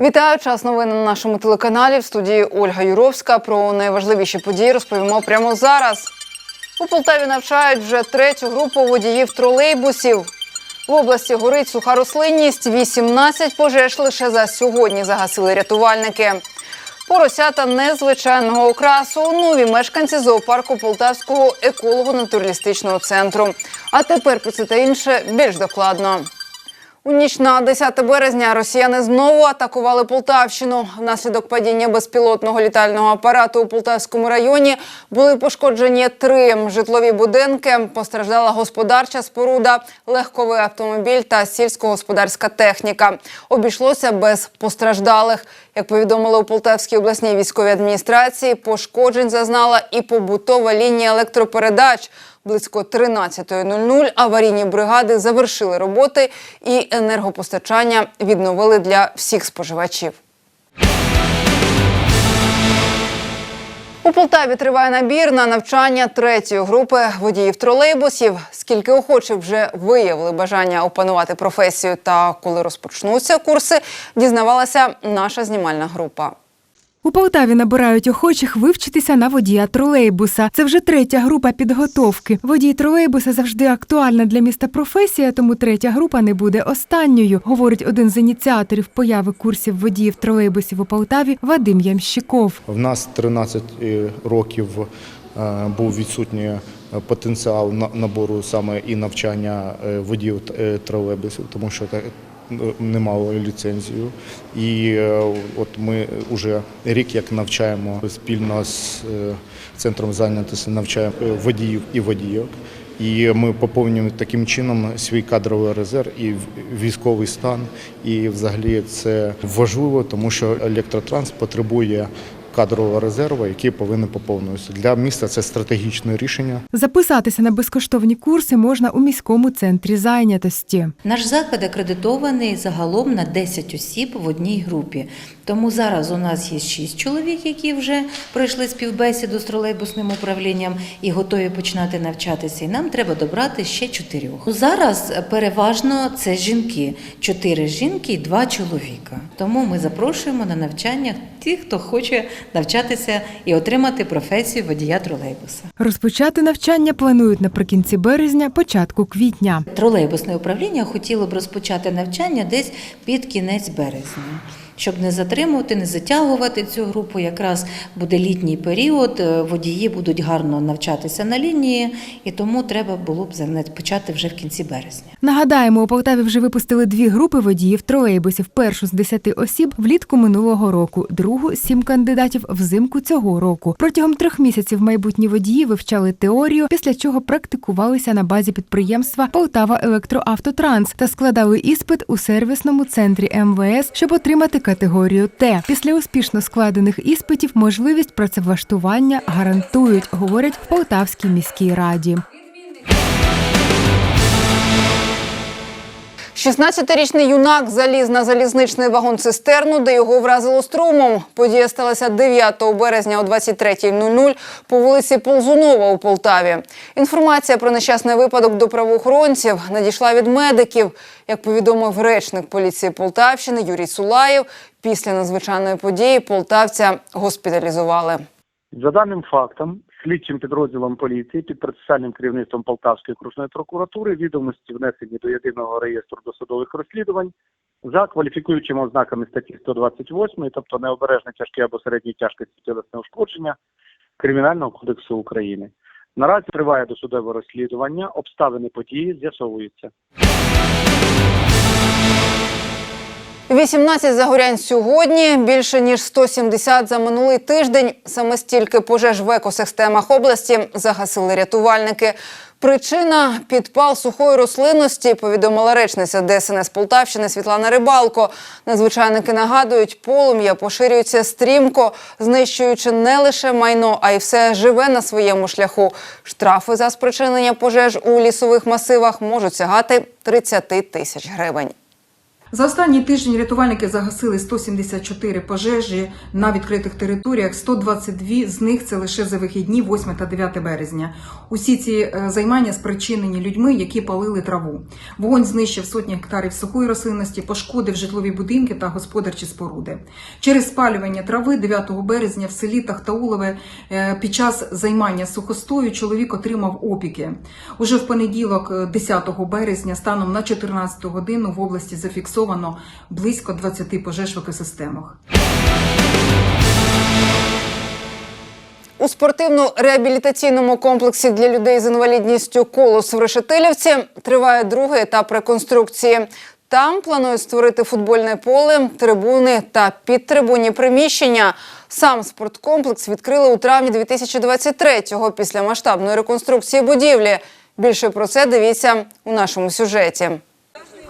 Вітаю час новин на нашому телеканалі. В студії Ольга Юровська. Про найважливіші події розповімо прямо зараз. У Полтаві навчають вже третю групу водіїв тролейбусів. В області горить суха рослинність. 18 пожеж лише за сьогодні загасили рятувальники. Поросята незвичайного окрасу. Нові мешканці зоопарку Полтавського еколого-натуралістичного центру. А тепер про це та інше більш докладно. У ніч на 10 березня росіяни знову атакували Полтавщину. Внаслідок падіння безпілотного літального апарату у Полтавському районі були пошкоджені три житлові будинки. Постраждала господарча споруда, легковий автомобіль та сільськогосподарська техніка. Обійшлося без постраждалих. Як повідомили у Полтавській обласній військовій адміністрації, пошкоджень зазнала і побутова лінія електропередач. Близько 13.00 аварійні бригади завершили роботи і енергопостачання відновили для всіх споживачів. У Полтаві триває набір на навчання третьої групи водіїв тролейбусів. Скільки охочих вже виявили бажання опанувати професію та коли розпочнуться курси, дізнавалася наша знімальна група. У Полтаві набирають охочих вивчитися на водія тролейбуса. Це вже третя група підготовки. Водій тролейбуса завжди актуальна для міста професія, тому третя група не буде останньою, говорить один з ініціаторів появи курсів водіїв тролейбусів у Полтаві Вадим Ямщиков. В нас 13 років е, був відсутній е, потенціал на- набору саме і навчання е, водіїв е, тролейбусів, тому що е, не мало ліцензію. І е, от ми вже рік як навчаємо спільно з е, центром зайнятості навчаємо водіїв і водійок. І ми поповнюємо таким чином свій кадровий резерв і військовий стан. І взагалі це важливо, тому що електротранс потребує кадрового резерву, який повинен поповнюватися. Для міста це стратегічне рішення. Записатися на безкоштовні курси можна у міському центрі зайнятості. Наш заклад акредитований загалом на 10 осіб в одній групі. Тому зараз у нас є 6 чоловік, які вже пройшли співбесіду з тролейбусним управлінням і готові починати навчатися. І нам треба добрати ще чотирьох. Зараз переважно це жінки: чотири жінки і два чоловіка. Тому ми запрошуємо на навчання тих, хто хоче навчатися і отримати професію водія тролейбуса. Розпочати навчання планують наприкінці березня, початку квітня. Тролейбусне управління хотіло б розпочати навчання десь під кінець березня. Щоб не затримувати, не затягувати цю групу, якраз буде літній період, е, водії будуть гарно навчатися на лінії, і тому треба було б почати вже в кінці березня. Нагадаємо, у Полтаві вже випустили дві групи водіїв тролейбусів. Першу з 10 осіб влітку минулого року, другу сім кандидатів взимку цього року. Протягом трьох місяців майбутні водії вивчали теорію, після чого практикувалися на базі підприємства Полтава Електроавтотранс та складали іспит у сервісному центрі МВС, щоб отримати категорію Т. Після успішно складених іспитів можливість працевлаштування гарантують, говорять в Полтавській міській раді. 16-річний юнак заліз на залізничний вагон-цистерну, де його вразило струмом. Подія сталася 9 березня о 23.00 по вулиці Ползунова у Полтаві. Інформація про нещасний випадок до правоохоронців надійшла від медиків. Як повідомив речник поліції Полтавщини Юрій Сулаєв, після надзвичайної події полтавця госпіталізували. За даним фактом, слідчим підрозділом поліції під процесуальним керівництвом Полтавської окружної прокуратури відомості внесені до єдиного реєстру досудових розслідувань за кваліфікуючими ознаками статті 128, тобто необережне тяжке або середньої тяжкості тілесне ушкодження Кримінального кодексу України. Наразі триває досудове розслідування, обставини події з'ясовуються. 18 загорянь сьогодні, більше ніж 170 за минулий тиждень. Саме стільки пожеж в екосистемах області загасили рятувальники. Причина підпал сухої рослинності, повідомила речниця ДСНС Полтавщини Світлана Рибалко. Надзвичайники нагадують, полум'я поширюється стрімко, знищуючи не лише майно, а й все живе на своєму шляху. Штрафи за спричинення пожеж у лісових масивах можуть сягати 30 тисяч гривень. За останній тиждень рятувальники загасили 174 пожежі на відкритих територіях. 122 з них це лише за вихідні, 8 та 9 березня. Усі ці е, займання спричинені людьми, які палили траву. Вогонь знищив сотні гектарів сухої рослинності, пошкодив житлові будинки та господарчі споруди. Через спалювання трави 9 березня в селі Тахтаулове е, під час займання сухостою чоловік отримав опіки. Уже в понеділок, е, 10 березня, станом на 14 годину в області зафіксовано близько 20 пожеж в екосистемах. У спортивно-реабілітаційному комплексі для людей з інвалідністю Колос в Решетилівці триває другий етап реконструкції. Там планують створити футбольне поле, трибуни та підтрибунні приміщення. Сам спорткомплекс відкрили у травні 2023-го після масштабної реконструкції будівлі. Більше про це дивіться у нашому сюжеті.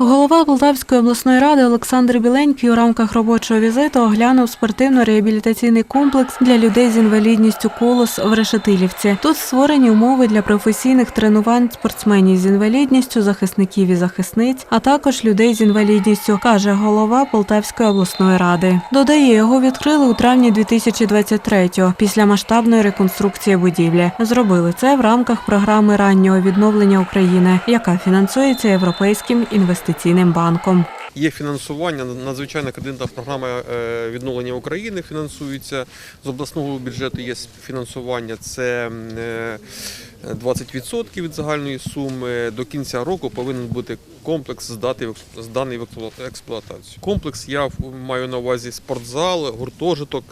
Голова Полтавської обласної ради Олександр Біленький у рамках робочого візиту оглянув спортивно-реабілітаційний комплекс для людей з інвалідністю «Колос» в Решетилівці. Тут створені умови для професійних тренувань спортсменів з інвалідністю, захисників і захисниць, а також людей з інвалідністю, каже голова Полтавської обласної ради. Додає, його відкрили у травні 2023-го після масштабної реконструкції будівлі. Зробили це в рамках програми раннього відновлення України, яка фінансується Європейським інвестиційним банком. Є фінансування, надзвичайна кредитна програма е, відновлення України фінансується. З обласного бюджету є фінансування, це м, е, 20% від загальної суми. До кінця року повинен бути комплекс здати зданий в експлуатацію. Комплекс я маю на увазі спортзал, гуртожиток.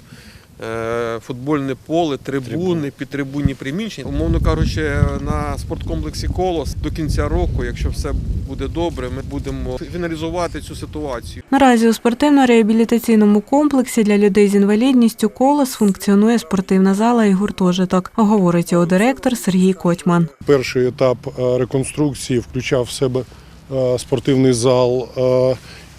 Е, Футбольне поле, трибуни, підтрибунні приміщення. Умовно кажучи, на спорткомплексі Колос до кінця року, якщо все буде добре, ми будемо фіналізувати цю ситуацію. Наразі у спортивно-реабілітаційному комплексі для людей з інвалідністю «Колос» функціонує спортивна зала і гуртожиток, говорить його директор Сергій Котьман. Перший етап е, реконструкції включав в себе е, спортивний зал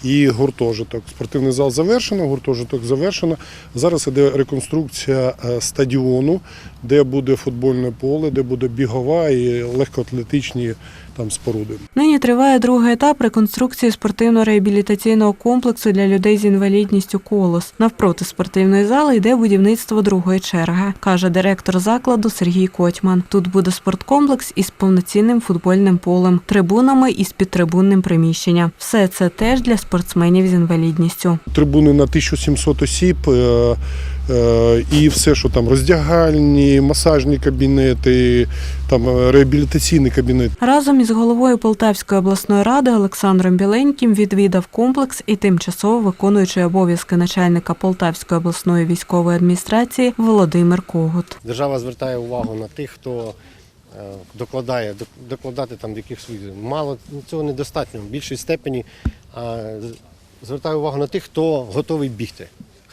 і гуртожиток. Спортивний зал завершено, гуртожиток завершено. Зараз іде реконструкція е, стадіону, де буде футбольне поле, де буде бігова і легкоатлетичні там споруди. Нині триває другий етап реконструкції спортивно-реабілітаційного комплексу для людей з інвалідністю «Колос». Навпроти спортивної зали йде будівництво другої черги, каже директор закладу Сергій Котьман. Тут буде спорткомплекс із повноцінним футбольним полем, трибунами і з підтрибунним приміщенням. Все це теж для спортсменів з інвалідністю. Трибуни на 1700 осіб. Е, І все, що там роздягальні, масажні кабінети, там е, реабілітаційний кабінет. Разом із головою Полтавської обласної ради Олександром Біленьким відвідав комплекс і тимчасово виконуючий обов'язки начальника Полтавської обласної військової адміністрації Володимир Когут. Держава звертає увагу на тих, хто е, докладає, докладати там якихось своїх. Мало цього недостатньо. В більшій степені а, з- звертає увагу на тих, хто готовий бігти,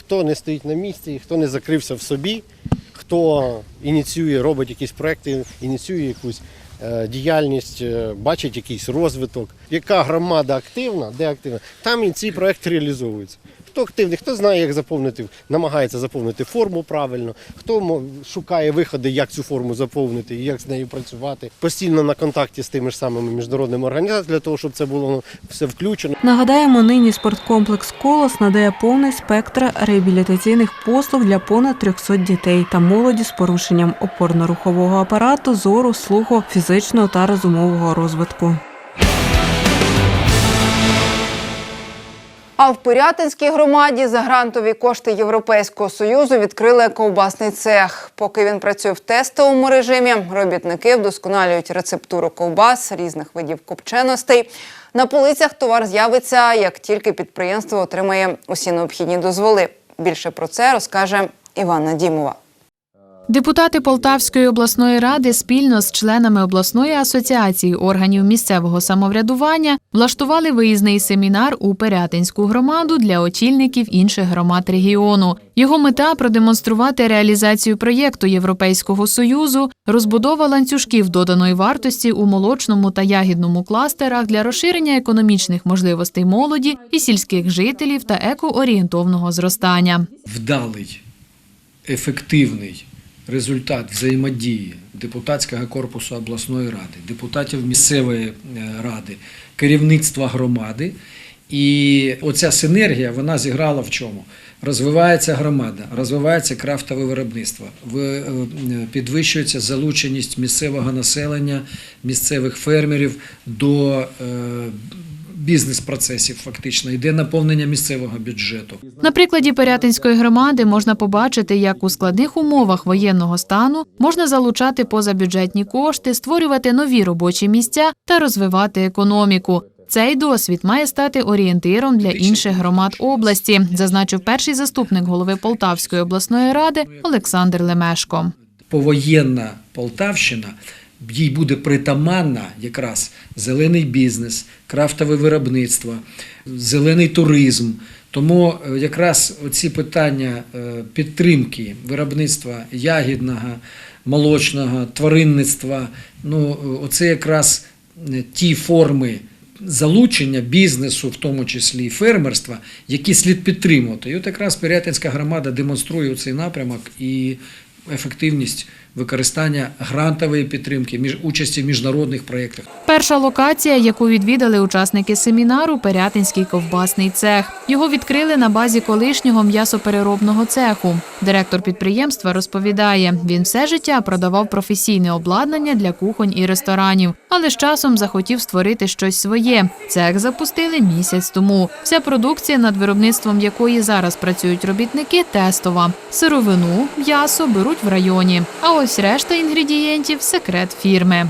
хто не стоїть на місці, хто не закрився в собі, хто ініціює, робить якісь проекти, ініціює якусь е, діяльність, е, бачить якийсь розвиток. Яка громада активна, де активна, там і ці проекти реалізовуються. Хто активний, хто знає, як заповнити, намагається заповнити форму правильно, хто шукає виходи, як цю форму заповнити і як з нею працювати. Постійно на контакті з тими ж самими міжнародними організаціями для того, щоб це було ну, все включено. Нагадаємо, нині спорткомплекс Колос надає повний спектр реабілітаційних послуг для понад 300 дітей та молоді з порушенням опорно-рухового апарату, зору, слуху, фізичного та розумового розвитку. А в Пирятинській громаді за грантові кошти Європейського союзу відкрили ковбасний цех. Поки він працює в тестовому режимі, робітники вдосконалюють рецептуру ковбас різних видів копченостей. На полицях товар з'явиться, як тільки підприємство отримає усі необхідні дозволи. Більше про це розкаже Івана Дімова. Депутати Полтавської обласної ради спільно з членами обласної асоціації органів місцевого самоврядування влаштували виїзний семінар у Пирятинську громаду для очільників інших громад регіону. Його мета продемонструвати реалізацію проєкту Європейського союзу, розбудова ланцюжків доданої вартості у молочному та ягідному кластерах для розширення економічних можливостей молоді і сільських жителів та екоорієнтовного зростання. вдалий, ефективний результат взаємодії депутатського корпусу обласної ради, депутатів місцевої е, ради, керівництва громади І оця синергія вона зіграла в чому? Розвивається громада, розвивається крафтове виробництво, ви- е, підвищується залученість місцевого населення, місцевих фермерів до е, бізнес-процесів, фактично, йде наповнення місцевого бюджету. На прикладі Пирятинської громади можна побачити, як у складних умовах воєнного стану можна залучати позабюджетні кошти, створювати нові робочі місця та розвивати економіку. Цей досвід має стати орієнтиром для інших громад області, зазначив перший заступник голови Полтавської обласної ради Олександр Лемешко. повоєнна Полтавщина, їй буде притаманна якраз зелений бізнес, крафтове виробництво, зелений туризм. Тому е, якраз ці питання е, підтримки виробництва ягідного, молочного, тваринництва, ну е, оце якраз ті форми залучення бізнесу, в тому числі і фермерства, які слід підтримувати. І от якраз Пирятинська громада демонструє цей напрямок і ефективність використання грантової підтримки, між участі в міжнародних проєктах. Перша локація, яку відвідали учасники семінару Пирятинський ковбасний цех. Його відкрили на базі колишнього м'ясопереробного цеху. Директор підприємства розповідає, він все життя продавав професійне обладнання для кухонь і ресторанів, але з часом захотів створити щось своє. Цех запустили місяць тому. Вся продукція, над виробництвом якої зараз працюють робітники, тестова. Сировину, м'ясо беруть в районі. А ось решта інгредієнтів секрет фірми.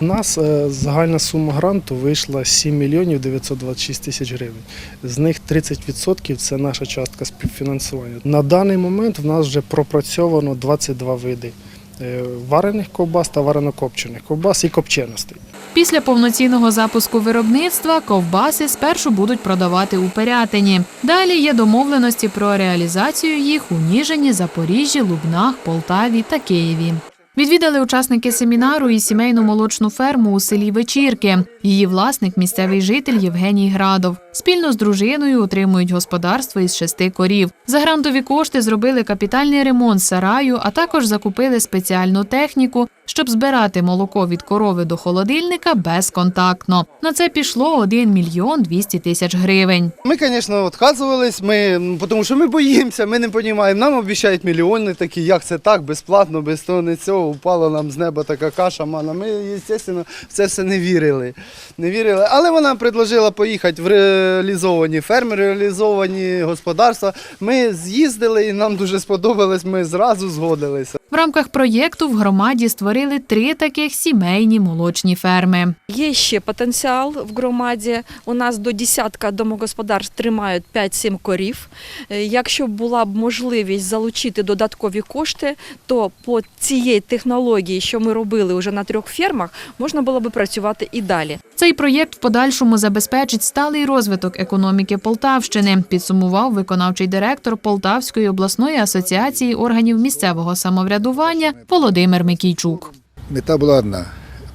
У нас е, загальна сума гранту вийшла 7 мільйонів 926 тисяч гривень. З них 30% це наша частка співфінансування. На даний момент в нас вже пропрацьовано 22 види е, варених ковбас та варено-копчених ковбас і копченостей. Після повноцінного запуску виробництва ковбаси спершу будуть продавати у Пирятині. Далі є домовленості про реалізацію їх у Ніжині, Запоріжжі, Лубнах, Полтаві та Києві. Відвідали учасники семінару і сімейну молочну ферму у селі Вечірки. Її власник місцевий житель Євгеній Градов. Спільно з дружиною утримують господарство із шести корів. За грантові кошти зробили капітальний ремонт сараю, а також закупили спеціальну техніку, щоб збирати молоко від корови до холодильника безконтактно. На це пішло 1 мільйон 200 тисяч гривень. Мы, конечно, відказувались, ми, тому що ми боїмося, ми не розуміємо. Нам обіцяють мільйони такі, як це так, безплатно, без того, не цього, упала нам з неба така каша, мана. Ми, звісно, в це все не вірили. Не вірили. Але вона предложила поїхати в реалізовані ферми, реалізовані господарства. Ми з'їздили і нам дуже сподобалось, ми зразу згодилися. В рамках проєкту в громаді створили три таких сімейні молочні ферми. Є ще потенціал в громаді. У нас до десятка домогосподарств тримають 5-7 корів. Е, Якщо була б можливість залучити додаткові кошти, то по цієї технології, що ми робили вже на трьох фермах, можна було б працювати і далі. Цей проєкт в подальшому забезпечить сталий розвиток економіки Полтавщини, підсумував виконавчий директор Полтавської обласної асоціації органів місцевого самоврядування Володимир Микійчук. Мета була одна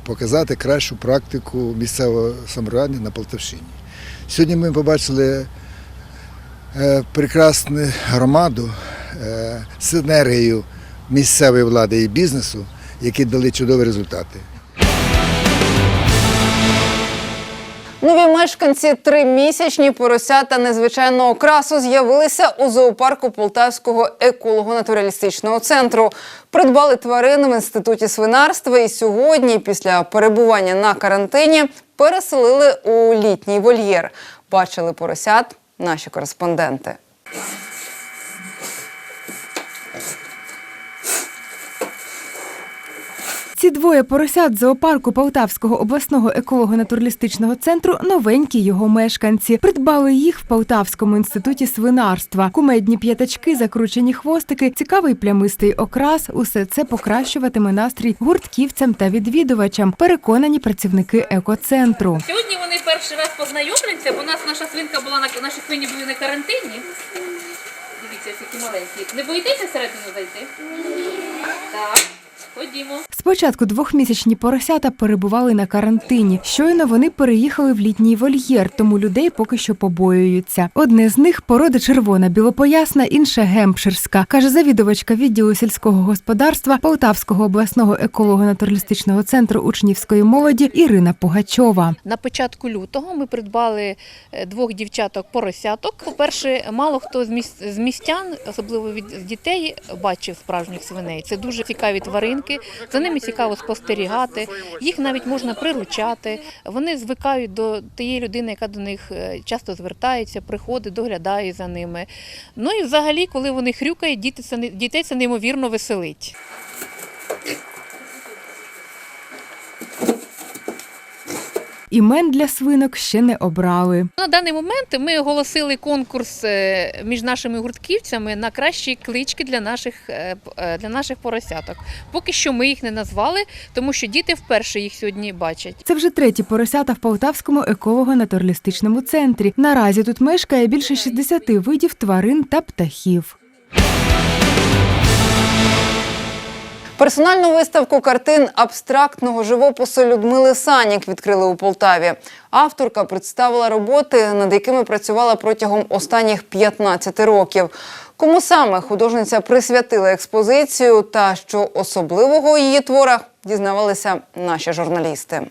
показати кращу практику місцевого самоврядування на Полтавщині. Сьогодні ми побачили е, прекрасну громаду, е, синергію місцевої влади і бізнесу, які дали чудові результати. Нові мешканці тримісячні поросята незвичайного красу з'явилися у зоопарку Полтавського еколого-натуралістичного центру. Придбали тварин в інституті свинарства і сьогодні, після перебування на карантині, переселили у літній вольєр. Бачили поросят наші кореспонденти. Ці двоє поросят з зоопарку Полтавського обласного еколого-натуралістичного центру новенькі його мешканці. Придбали їх в Полтавському інституті свинарства. Кумедні п'ятачки, закручені хвостики, цікавий плямистий окрас. Усе це покращуватиме настрій гуртківцям та відвідувачам. Переконані працівники екоцентру. Сьогодні вони перший раз познайомляться, бо у нас наша свинка була на наші свині були на карантині. Дивіться, які маленькі. Не боїтеся всередину зайти? Так. Ходімо. Спочатку двохмісячні поросята перебували на карантині. Щойно вони переїхали в літній вольєр, тому людей поки що побоюються. Одне з них порода червона, білопоясна, інша гемпширська, каже завідувачка відділу сільського господарства Полтавського обласного еколого-натуралістичного центру учнівської молоді Ірина Пугачова. На початку лютого ми придбали е, двох дівчаток поросяток. По-перше, мало хто з містян, особливо від дітей, бачив справжніх свиней. Це дуже цікаві тваринки. За ними цікаво спостерігати. Їх навіть можна приручати. Вони звикають до тієї людини, яка до них е, часто звертається, приходить, доглядає за ними. Ну і взагалі, коли вони хрюкають, дітей це неймовірно веселить. Імен для свинок ще не обрали. На даний момент ми оголосили конкурс е, між нашими гуртківцями на кращі клички для наших, е, е, для наших поросяток. Поки що ми їх не назвали, тому що діти вперше їх сьогодні бачать. Це вже треті поросята в Полтавському еколого-натуралістичному центрі. Наразі тут мешкає більше 60 видів тварин та птахів. Персональну виставку картин абстрактного живопису Людмили Санік відкрили у Полтаві. Авторка представила роботи, над якими працювала протягом останніх 15 років. Кому саме художниця присвятила експозицію та що особливого у її творах дізнавалися наші журналісти.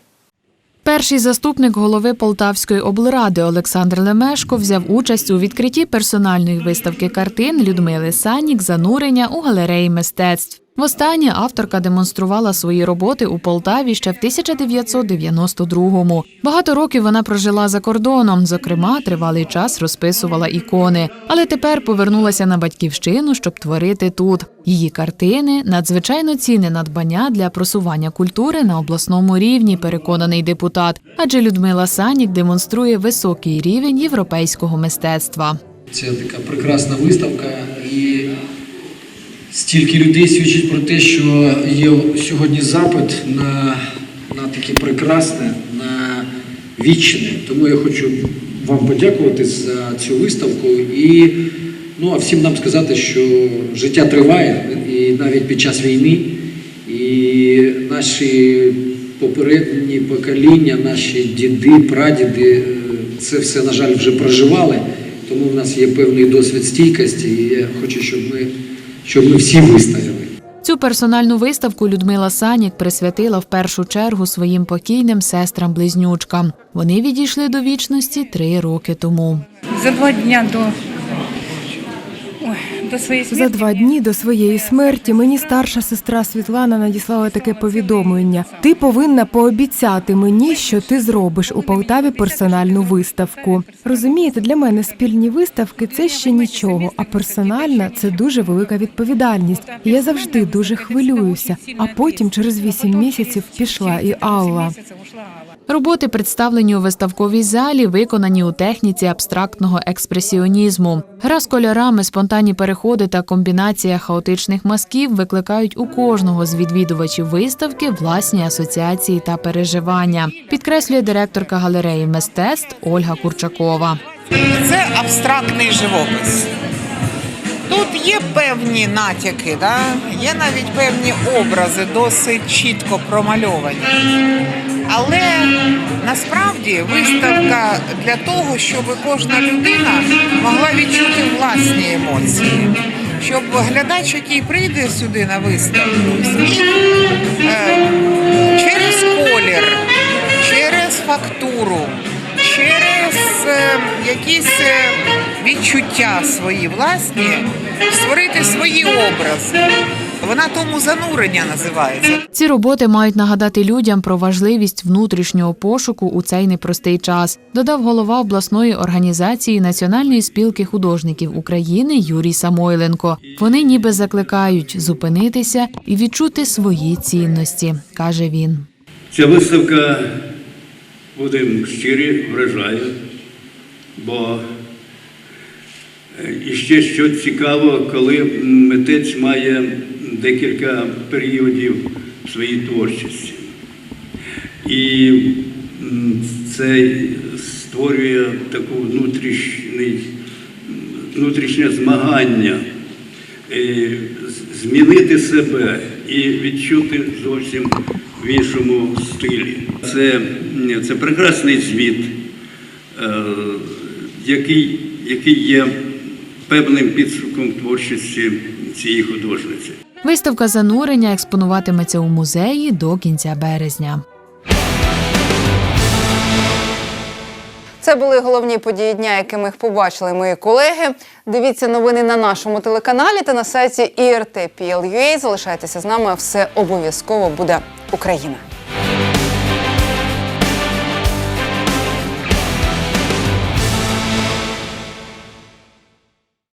Перший заступник голови Полтавської облради Олександр Лемешко взяв участь у відкритті персональної виставки картин Людмили Санік Занурення у галереї мистецтв. Востаннє авторка демонструвала свої роботи у Полтаві ще в 1992-му. Багато років вона прожила за кордоном. Зокрема, тривалий час розписувала ікони. Але тепер повернулася на батьківщину, щоб творити тут. Її картини надзвичайно цінне надбання для просування культури на обласному рівні, переконаний депутат. Адже Людмила Санік демонструє високий рівень європейського мистецтва. Це така прекрасна виставка, стільки людей свідчить про те, що є сьогодні запит на, на таке прекрасне, на вічне. Тому я хочу вам подякувати за цю виставку і ну, всім нам сказати, що життя триває і навіть під час війни. І наші попередні покоління, наші діди, прадіди е, це все, на жаль, вже проживали. Тому в нас є певний досвід стійкості, і я хочу, щоб ми, щоб ми всі вистояли. Цю персональну виставку Людмила Санік присвятила в першу чергу своїм покійним сестрам-близнючкам. Вони відійшли до вічності три роки тому. За два дня до, до своєї смерті. За два дні до своєї смерті мені старша сестра Світлана надіслала таке повідомлення: ти повинна пообіцяти мені, що ти зробиш у Полтаві персональну виставку. Розумієте, для мене спільні виставки це ще нічого, а персональна це дуже велика відповідальність. І я завжди дуже хвилююся. А потім, через вісім місяців, пішла і Алла. Роботи, представлені у виставковій залі, виконані у техніці абстрактного експресіонізму. Гра з кольорами, спонтанні переходи та комбінація хаотичних мазків викликають у кожного з відвідувачів виставки власні асоціації та переживання. Підкреслює директорка галереї мистецтв Ольга Курчакова. Це абстрактний живопис. Тут є певні натяки, да? є навіть певні образи, досить чітко промальовані. Але насправді виставка для того, щоб кожна людина могла відчути власні емоції. Щоб глядач, який прийде сюди на виставку, зміг е, через колір, через фактуру, через е, якісь е, відчуття свої власні, створити свої образи. Вона тому занурення називається. Ці роботи мають нагадати людям про важливість внутрішнього пошуку у цей непростий час, додав голова обласної організації Національної спілки художників України Юрій Самойленко. Вони ніби закликають зупинитися і відчути свої цінності, каже він. Ця виставка, будемо щирі, вражає, бо е, і ще що цікаво, коли митець має декілька періодів своїй творчості. І це створює таку внутрішнє змагання е, змінити себе і відчути зовсім в іншому стилі. Це, це прекрасний звіт, е, який, який є певним підсумком творчості цієї художниці. Виставка занурення експонуватиметься у музеї до кінця березня. Це були головні події дня, якими їх побачили мої колеги. Дивіться новини на нашому телеканалі та на сайті IRT.PL.UA. Залишайтеся з нами. Все обов'язково буде Україна.